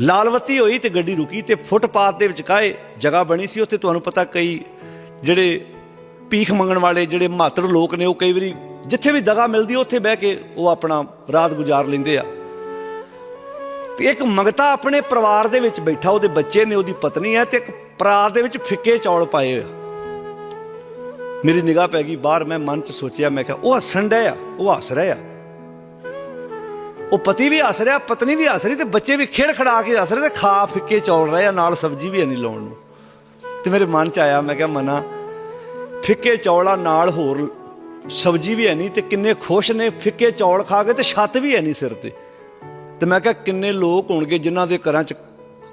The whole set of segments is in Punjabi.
ਲਾਲਵਤੀ ਹੋਈ ਤੇ ਗੱਡੀ ਰੁਕੀ ਤੇ ਫੁੱਟਪਾਥ ਦੇ ਵਿਚਕਾਏ ਜਗ੍ਹਾ ਬਣੀ ਸੀ, ਉੱਥੇ ਤੁਹਾਨੂੰ ਪਤਾ ਕਈ ਜਿਹੜੇ ਭੀਖ ਮੰਗਣ ਵਾਲੇ ਜਿਹੜੇ ਮਾਤੜ ਲੋਕ ਨੇ, ਉਹ ਕਈ ਵਾਰੀ ਜਿੱਥੇ ਵੀ ਦਗਾ ਮਿਲਦੀ, ਉੱਥੇ ਬਹਿ ਕੇ ਉਹ ਆਪਣਾ ਰਾਤ ਗੁਜ਼ਾਰ ਲੈਂਦੇ ਆ। ਤੇ ਇੱਕ ਮੰਗਤਾ ਆਪਣੇ ਪਰਿਵਾਰ ਦੇ ਵਿੱਚ ਬੈਠਾ, ਉਹਦੇ ਬੱਚੇ ਨੇ, ਉਹਦੀ ਪਤਨੀ ਹੈ ਤੇ ਇੱਕ ਪਰਾਤ ਦੇ ਵਿੱਚ ਫਿੱਕੇ ਚੌਲ ਪਾਏ ਹੋਏ ਆ। ਮੇਰੀ ਨਿਗਾਹ ਪੈ ਗਈ, ਬਾਹਰ ਮੈਂ ਮਨ 'ਚ ਸੋਚਿਆ, ਮੈਂ ਕਿਹਾ, ਉਹ ਹੱਸਣ ਡਿਆ ਆ, ਉਹ ਹੱਸ ਰਿਹਾ ਆ। ਉਹ ਪਤੀ ਵੀ ਹੱਸ ਰਿਹਾ, ਪਤਨੀ ਵੀ ਹੱਸ ਰਹੀ ਤੇ ਬੱਚੇ ਵੀ ਖੇੜ ਖੜਾ ਕੇ ਹੱਸ ਰਹੇ ਤੇ ਖਾ ਫਿੱਕੇ ਚੌਲ ਰਹੇ ਆ, ਨਾਲ ਸਬਜ਼ੀ ਵੀ ਨਹੀਂ ਲਾਉਣ ਨੂੰ। ਤੇ ਮੇਰੇ ਮਨ 'ਚ ਆਇਆ, ਮੈਂ ਕਿਹਾ ਮਨਾ, ਫਿੱਕੇ ਚੌਲਾਂ ਨਾਲ ਹੋਰ ਸਬਜ਼ੀ ਵੀ ਹੈ ਨਹੀਂ ਤੇ ਕਿੰਨੇ ਖੁਸ਼ ਨੇ, ਫਿੱਕੇ ਚੌਲ ਖਾ ਕੇ ਤੇ ਛੱਤ ਵੀ ਹੈ ਨਹੀਂ ਸਿਰ ਤੇ। ਤੇ ਮੈਂ ਕਿਹਾ ਕਿੰਨੇ ਲੋਕ ਹੋਣਗੇ ਜਿਨ੍ਹਾਂ ਦੇ ਘਰਾਂ 'ਚ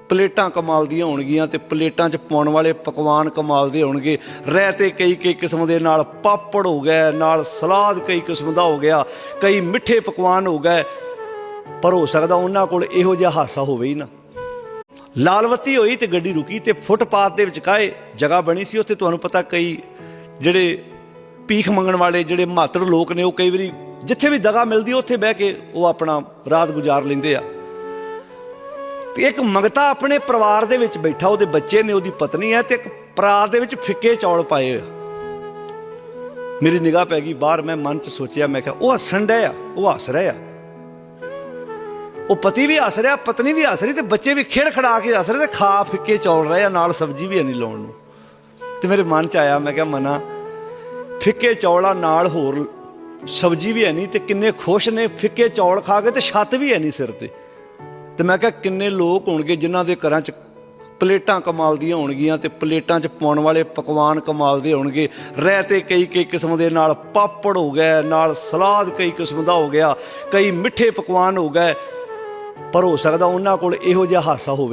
ਪਲੇਟਾਂ ਕਮਾਲ ਦੀਆਂ ਹੋਣਗੀਆਂ ਤੇ ਪਲੇਟਾਂ 'ਚ ਪਾਉਣ ਵਾਲੇ ਪਕਵਾਨ ਕਮਾਲ ਦੇ ਹੋਣਗੇ। ਰਹਿ ਤੇ ਕਈ ਕਈ ਕਿਸਮ ਦੇ ਨਾਲ ਪਾਪੜ ਹੋ ਗਏ, ਨਾਲ ਸਲਾਦ ਕਈ ਕਿਸਮ ਦਾ ਹੋ ਗਿਆ, ਕਈ ਮਿੱਠੇ ਪਕਵਾਨ ਹੋ ਗਏ। ਪਰ ਹੋ ਸਕਦਾ ਉਹਨਾਂ ਕੋਲ ਇਹੋ ਜਿਹਾ ਹਾਸਾ ਹੋਵੇ ਹੀ ਨਾ। ਲਾਲਵਤੀ ਹੋਈ ਤੇ ਗੱਡੀ ਰੁਕੀ ਤੇ ਫੁੱਟਪਾਥ ਦੇ ਵਿਚਕਾਏ ਜਗ੍ਹਾ ਬਣੀ ਸੀ। ਉੱਥੇ ਤੁਹਾਨੂੰ ਪਤਾ ਕਈ ਜਿਹੜੇ ਭੀਖ ਮੰਗਣ ਵਾਲੇ ਜਿਹੜੇ ਮਾਤੜ ਲੋਕ ਨੇ, ਉਹ ਕਈ ਵਾਰੀ ਜਿੱਥੇ ਵੀ ਦਗਾ ਮਿਲਦੀ, ਉੱਥੇ ਬਹਿ ਕੇ ਉਹ ਆਪਣਾ ਰਾਤ ਗੁਜ਼ਾਰ ਲੈਂਦੇ ਆ। ਤੇ ਇੱਕ ਮੰਗਤਾ ਆਪਣੇ ਪਰਿਵਾਰ ਦੇ ਵਿੱਚ ਬੈਠਾ, ਉਹਦੇ ਬੱਚੇ ਨੇ, ਉਹਦੀ ਪਤਨੀ ਹੈ ਤੇ ਇੱਕ ਪਰਾਤ ਦੇ ਵਿੱਚ ਫਿੱਕੇ ਚੌਲ ਪਾਏ ਹੋਏ ਆ। ਮੇਰੀ ਨਿਗਾਹ ਪੈ ਗਈ, ਬਾਹਰ ਮੈਂ ਮਨ 'ਚ ਸੋਚਿਆ, ਮੈਂ ਕਿਹਾ, ਉਹ ਹੱਸਣ ਡਿਆ ਆ, ਉਹ ਹੱਸ ਰਿਹਾ ਆ। ਉਹ ਪਤੀ ਵੀ ਹੱਸ ਰਿਹਾ, ਪਤਨੀ ਵੀ ਹੱਸ ਰਹੀ ਤੇ ਬੱਚੇ ਵੀ ਖੇੜ ਖੜਾ ਕੇ ਹੱਸ ਰਹੇ ਤੇ ਖਾ ਫਿੱਕੇ ਚੌਲ ਰਹੇ ਆ, ਨਾਲ ਸਬਜ਼ੀ ਵੀ ਨਹੀਂ ਲਾਉਣ ਨੂੰ। ਤੇ ਮੇਰੇ ਮਨ 'ਚ ਆਇਆ, ਮੈਂ ਕਿਹਾ ਮਨਾ, ਫਿੱਕੇ ਚੌਲਾਂ ਨਾਲ ਹੋਰ ਸਬਜ਼ੀ ਵੀ ਹੈ ਨਹੀਂ ਤੇ ਕਿੰਨੇ ਖੁਸ਼ ਨੇ, ਫਿੱਕੇ ਚੌਲ ਖਾ ਕੇ ਤੇ ਛੱਤ ਵੀ ਹੈ ਨਹੀਂ ਸਿਰ ਤੇ। ਤੇ ਮੈਂ ਕਿਹਾ ਕਿੰਨੇ ਲੋਕ ਹੋਣਗੇ ਜਿਨ੍ਹਾਂ ਦੇ ਘਰਾਂ 'ਚ ਪਲੇਟਾਂ ਕਮਾਲ ਦੀਆਂ ਹੋਣਗੀਆਂ ਤੇ ਪਲੇਟਾਂ 'ਚ ਪਾਉਣ ਵਾਲੇ ਪਕਵਾਨ ਕਮਾਲ ਦੇ ਹੋਣਗੇ। ਰਹਿ ਤੇ ਕਈ ਕਈ ਕਿਸਮ ਦੇ ਨਾਲ ਪਾਪੜ ਹੋ ਗਏ, ਨਾਲ ਸਲਾਦ ਕਈ ਕਿਸਮ ਦਾ ਹੋ ਗਿਆ, ਕਈ ਮਿੱਠੇ ਪਕਵਾਨ ਹੋ ਗਏ। ਪਰ ਹੋ ਸਕਦਾ ਉਹਨਾਂ ਕੋਲ ਇਹੋ ਜਿਹਾ ਹਾਸਾ ਹੋਵੇ।